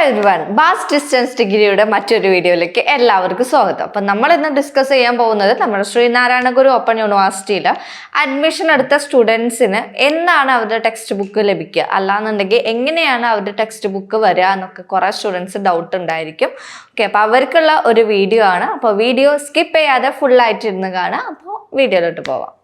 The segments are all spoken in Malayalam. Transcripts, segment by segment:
Hello everyone ബാസ് ഡിസ്റ്റൻസ് ഡിഗ്രിയുടെ മറ്റൊരു വീഡിയോയിലേക്ക് എല്ലാവർക്കും സ്വാഗതം. അപ്പം നമ്മൾ ഇന്ന് ഡിസ്കസ് ചെയ്യാൻ പോകുന്നത് നമ്മുടെ ശ്രീനാരായണ ഗുരു ഓപ്പൺ യൂണിവേഴ്സിറ്റിയിൽ അഡ്മിഷൻ എടുത്ത സ്റ്റുഡൻസിന് എന്നാണ് അവരുടെ ടെക്സ്റ്റ് ബുക്ക് ലഭിക്കുക? അല്ലാന്നുണ്ടെങ്കിൽ എങ്ങനെയാണ് അവരുടെ ടെക്സ്റ്റ് ബുക്ക് വരിക എന്നൊക്കെ കുറേ സ്റ്റുഡൻസ് ഡൗട്ട് ഉണ്ടായിരിക്കും. ഓക്കെ അപ്പോൾ അവർക്കുള്ള ഒരു വീഡിയോ ആണ്. അപ്പോൾ വീഡിയോ സ്കിപ്പ് ചെയ്യാതെ ഫുള്ളായിട്ടിരുന്ന് കാണാം അപ്പോൾ വീഡിയോയിലോട്ട് പോവാം.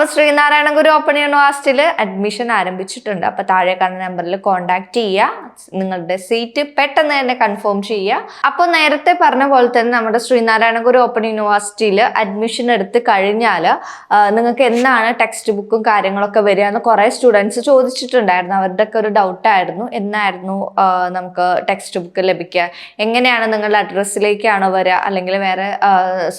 അപ്പോൾ ശ്രീനാരായണ ഗുരു ഓപ്പൺ യൂണിവേഴ്സിറ്റിയിൽ അഡ്മിഷൻ ആരംഭിച്ചിട്ടുണ്ട്. അപ്പോൾ താഴെ കാണുന്ന നമ്പറിൽ കോൺടാക്ട് ചെയ്യുക. നിങ്ങളുടെ സീറ്റ് പെട്ടെന്ന് തന്നെ കൺഫേം ചെയ്യുക. അപ്പോൾ നേരത്തെ പറഞ്ഞ പോലെ തന്നെ നമ്മുടെ ശ്രീനാരായണ ഗുരു ഓപ്പൺ യൂണിവേഴ്സിറ്റിയിൽ അഡ്മിഷൻ എടുത്ത് കഴിഞ്ഞാൽ നിങ്ങൾക്ക് എന്നാണ് ടെക്സ്റ്റ് ബുക്കും കാര്യങ്ങളൊക്കെ വരിക എന്ന് കുറേ സ്റ്റുഡൻസ് ചോദിച്ചിട്ടുണ്ടായിരുന്നു. അവരുടെ ഒക്കെ ഒരു ഡൗട്ടായിരുന്നു എന്നായിരുന്നു നമുക്ക് ടെക്സ്റ്റ് ബുക്ക് ലഭിക്കുക? എങ്ങനെയാണ് നിങ്ങളുടെ അഡ്രസ്സിലേക്കാണോ വരിക? അല്ലെങ്കിൽ വേറെ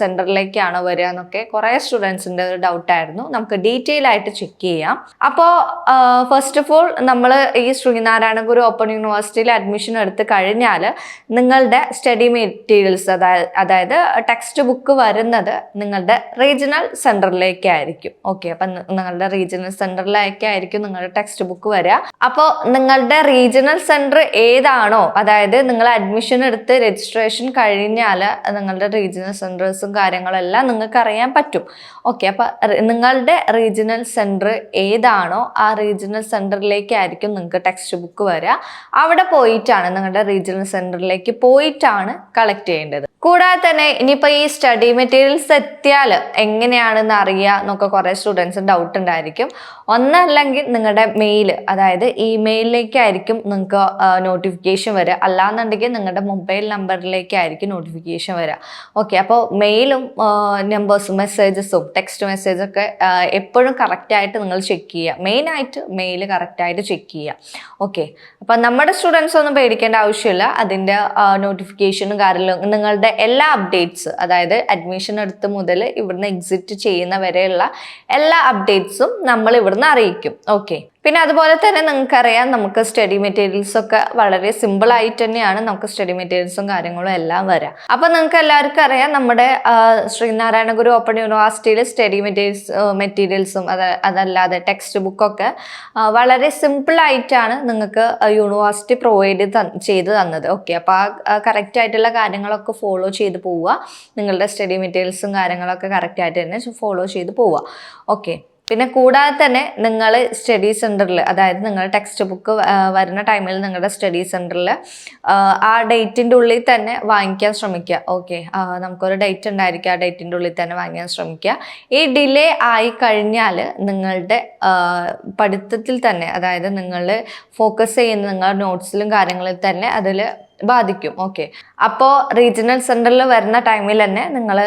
സെന്ററിലേക്കാണോ വരിക എന്നൊക്കെ കുറേ സ്റ്റുഡൻസിന്റെ ഒരു ഡൗട്ടായിരുന്നു നമുക്ക് ഡീറ്റെയിൽ ആയിട്ട് ചെക്ക് ചെയ്യാം. അപ്പോൾ ഫസ്റ്റ് ഓഫ് ഓൾ നമ്മൾ ഈ ശ്രീനാരായണ ഗുരു ഓപ്പൺ യൂണിവേഴ്സിറ്റിയിൽ അഡ്മിഷൻ എടുത്ത് കഴിഞ്ഞാൽ നിങ്ങളുടെ സ്റ്റഡി മെറ്റീരിയൽസ് അതായത് ടെക്സ്റ്റ് ബുക്ക് വരുന്നത് നിങ്ങളുടെ റീജിയണൽ സെന്ററിലേക്കായിരിക്കും ഓക്കെ അപ്പം നിങ്ങളുടെ റീജിയണൽ സെന്ററിലേക്കായിരിക്കും നിങ്ങളുടെ ടെക്സ്റ്റ് ബുക്ക് വരിക അപ്പോൾ നിങ്ങളുടെ റീജിയണൽ സെന്റർ ഏതാണോ അതായത് നിങ്ങൾ അഡ്മിഷൻ എടുത്ത് രജിസ്ട്രേഷൻ കഴിഞ്ഞാൽ നിങ്ങളുടെ റീജിയണൽ സെന്റേഴ്സും കാര്യങ്ങളെല്ലാം നിങ്ങൾക്ക് അറിയാൻ പറ്റും ഓക്കെ അപ്പോൾ നിങ്ങളുടെ റീജിയണൽ സെന്റർ ഏതാണോ ആ റീജിയണൽ സെന്ററിലേക്കായിരിക്കും നിങ്ങൾക്ക് ടെക്സ്റ്റ് ബുക്ക് വരിക അവിടെ പോയിട്ടാണ് നിങ്ങളുടെ റീജിയണൽ സെന്ററിലേക്ക് പോയിട്ടാണ് കളക്ട് ചെയ്യേണ്ടത്. കൂടാതെ തന്നെ ഇനിയിപ്പോൾ ഈ സ്റ്റഡി മെറ്റീരിയൽസ് എത്തിയാൽ എങ്ങനെയാണെന്ന് അറിയുക എന്നൊക്കെ കുറേ സ്റ്റുഡൻസ് ഡൗട്ട് ഉണ്ടായിരിക്കും. ഒന്നല്ലെങ്കിൽ നിങ്ങളുടെ മെയിൽ അതായത് ഇമെയിലിലേക്കായിരിക്കും നിങ്ങൾക്ക് നോട്ടിഫിക്കേഷൻ വരിക. അല്ലാന്നുണ്ടെങ്കിൽ നിങ്ങളുടെ മൊബൈൽ നമ്പറിലേക്കായിരിക്കും നോട്ടിഫിക്കേഷൻ വരിക. ഓക്കെ അപ്പോൾ മെയിലും നമ്പേഴ്സും മെസ്സേജസും ടെക്സ്റ്റ് മെസ്സേജൊക്കെ എപ്പോഴും കറക്റ്റായിട്ട് നിങ്ങൾ ചെക്ക് ചെയ്യുക. മെയിനായിട്ട് മെയിൽ കറക്റ്റായിട്ട് ചെക്ക് ചെയ്യുക. ഓക്കെ അപ്പം നമ്മുടെ സ്റ്റുഡൻസ് ഒന്നും പേടിക്കേണ്ട ആവശ്യമില്ല. അതിന്റെ നോട്ടിഫിക്കേഷനും കാര്യങ്ങളും നിങ്ങളുടെ എല്ലാ അപ്ഡേറ്റ്സ് അതായത് അഡ്മിഷൻ എടുത്ത് മുതൽ ഇവിടുന്ന് എക്സിറ്റ് ചെയ്യുന്ന വരെയുള്ള എല്ലാ അപ്ഡേറ്റ്സും നമ്മൾ ഇവിടുന്ന് അറിയിക്കും. ഓക്കെ പിന്നെ അതുപോലെ തന്നെ നിങ്ങൾക്കറിയാം നമുക്ക് സ്റ്റഡി മെറ്റീരിയൽസ് ഒക്കെ വളരെ സിമ്പിൾ ആയിട്ട് തന്നെയാണ് നമുക്ക് സ്റ്റഡി മെറ്റീരിയൽസും കാര്യങ്ങളും എല്ലാം വരാം. അപ്പൊ നിങ്ങൾക്ക് എല്ലാവർക്കും അറിയാം നമ്മുടെ ശ്രീനാരായണ ഗുരു ഓപ്പൺ യൂണിവേഴ്സിറ്റിയിൽ സ്റ്റഡി മെറ്റീരിയൽസ് മെറ്റീരിയൽസും അത് അതല്ലാതെ ടെക്സ്റ്റ് ബുക്കൊക്കെ വളരെ സിമ്പിൾ ആയിട്ടാണ് നിങ്ങൾക്ക് യൂണിവേഴ്സിറ്റി പ്രൊവൈഡ് ചെയ്ത് തന്നത്. ഓക്കെ അപ്പോൾ ആ കറക്റ്റ് ആയിട്ടുള്ള കാര്യങ്ങളൊക്കെ ഫോളോ ചെയ്ത് പോവുക. നിങ്ങളുടെ സ്റ്റഡി മെറ്റീരിയൽസും കാര്യങ്ങളൊക്കെ കറക്റ്റ് ആയിട്ട് തന്നെ ഫോളോ ചെയ്ത് പോവുക. ഓക്കെ പിന്നെ കൂടാതെ തന്നെ നിങ്ങൾ സ്റ്റഡി സെന്ററിൽ അതായത് നിങ്ങൾ ടെക്സ്റ്റ് ബുക്ക് വരുന്ന ടൈമിൽ നിങ്ങളുടെ സ്റ്റഡി സെന്ററിൽ ആ ഡേറ്റിന്റെ ഉള്ളിൽ തന്നെ വാങ്ങിക്കാൻ ശ്രമിക്കുക. ഓക്കെ നമുക്കൊരു ഡേറ്റ് ഉണ്ടായിരിക്കും ആ ഡേറ്റിന്റെ ഉള്ളിൽ തന്നെ വാങ്ങിക്കാൻ ശ്രമിക്കുക. ഈ ഡിലേ ആയി കഴിഞ്ഞാൽ നിങ്ങളുടെ പഠിത്തത്തിൽ തന്നെ അതായത് നിങ്ങൾ ഫോക്കസ് ചെയ്യുന്ന നിങ്ങളുടെ നോട്ട്സിലും കാര്യങ്ങളിൽ തന്നെ അതിൽ ബാധിക്കും. ഓക്കെ അപ്പോൾ റീജിയണൽ സെന്ററിൽ വരുന്ന ടൈമിൽ തന്നെ നിങ്ങൾ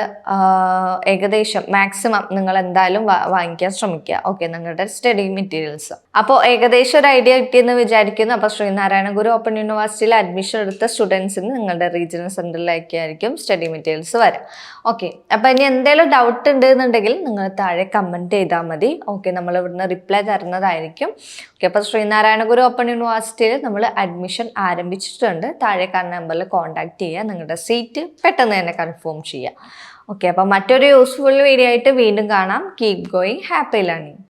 ഏകദേശം മാക്സിമം നിങ്ങൾ എന്തായാലും വാങ്ങിക്കാൻ ശ്രമിക്കുക. ഓക്കെ നിങ്ങളുടെ സ്റ്റഡി മെറ്റീരിയൽസ് അപ്പോൾ ഏകദേശം ഒരു ഐഡിയ കിട്ടിയെന്ന് വിചാരിക്കുന്നു. അപ്പോൾ ശ്രീനാരായണ ഗുരു ഓപ്പൺ യൂണിവേഴ്സിറ്റിയിൽ അഡ്മിഷൻ എടുത്ത സ്റ്റുഡൻസിന് നിങ്ങളുടെ റീജിയണൽ സെന്ററിലേക്കായിരിക്കും സ്റ്റഡി മെറ്റീരിയൽസ് വരാം. ഓക്കെ അപ്പോൾ ഇനി എന്തെങ്കിലും ഡൗട്ട് ഉണ്ട് എന്നുണ്ടെങ്കിൽ നിങ്ങൾ താഴെ കമന്റ് ചെയ്താൽ മതി. ഓക്കെ നമ്മൾ ഇവിടുന്ന് റിപ്ലൈ തരുന്നതായിരിക്കും. ഓക്കെ അപ്പോൾ ശ്രീനാരായണ ഗുരു ഓപ്പൺ യൂണിവേഴ്സിറ്റിയിൽ നമ്മൾ അഡ്മിഷൻ ആരംഭിച്ചിട്ടുണ്ട്. താഴെ കാണുന്ന നമ്പറിൽ കോൺടാക്ട് ചെയ്യുക. നിങ്ങളുടെ സീറ്റ് പെട്ടെന്ന് തന്നെ കൺഫേം ചെയ്യുക. ഓക്കെ അപ്പോൾ മറ്റൊരു യൂസ്ഫുൾ വീഡിയോ ആയിട്ട് വീണ്ടും കാണാം. Keep going happy learning